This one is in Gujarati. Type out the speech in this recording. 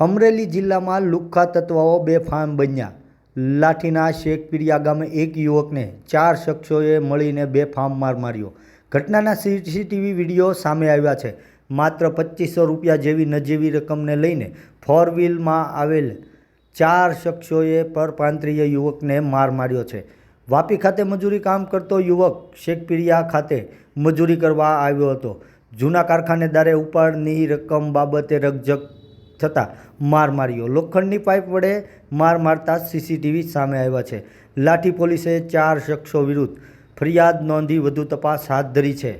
અમરેલી જિલ્લામાં લુખ્ખા તત્વાઓ બેફામ બન્યા. લાઠીના શેખપીરિયા ગામે એક યુવકને ચાર શખ્સોએ મળીને બેફામ માર માર્યો. ઘટનાના સીસીટીવી વીડિયો સામે આવ્યા છે. માત્ર પચીસો રૂપિયા જેવી નજીવી રકમને લઈને ફોર વ્હીલમાં આવેલ ચાર શખ્સોએ પરપ્રાંતિય યુવકને માર માર્યો છે. વાપી ખાતે મજૂરી કામ કરતો યુવક શેખપીરિયા ખાતે મજૂરી કરવા આવ્યો હતો. જૂના કારખાનેદારે ઉપાડની રકમ બાબતે રકઝક થતાં માર માર્યો લોખંડની પાઇપ વડે માર મારતા સીસીટીવી સામે આવ્યા છે. લાઠી પોલીસે ચાર શખ્સો વિરુદ્ધ ફરિયાદ નોંધી વધુ તપાસ હાથ ધરી છે.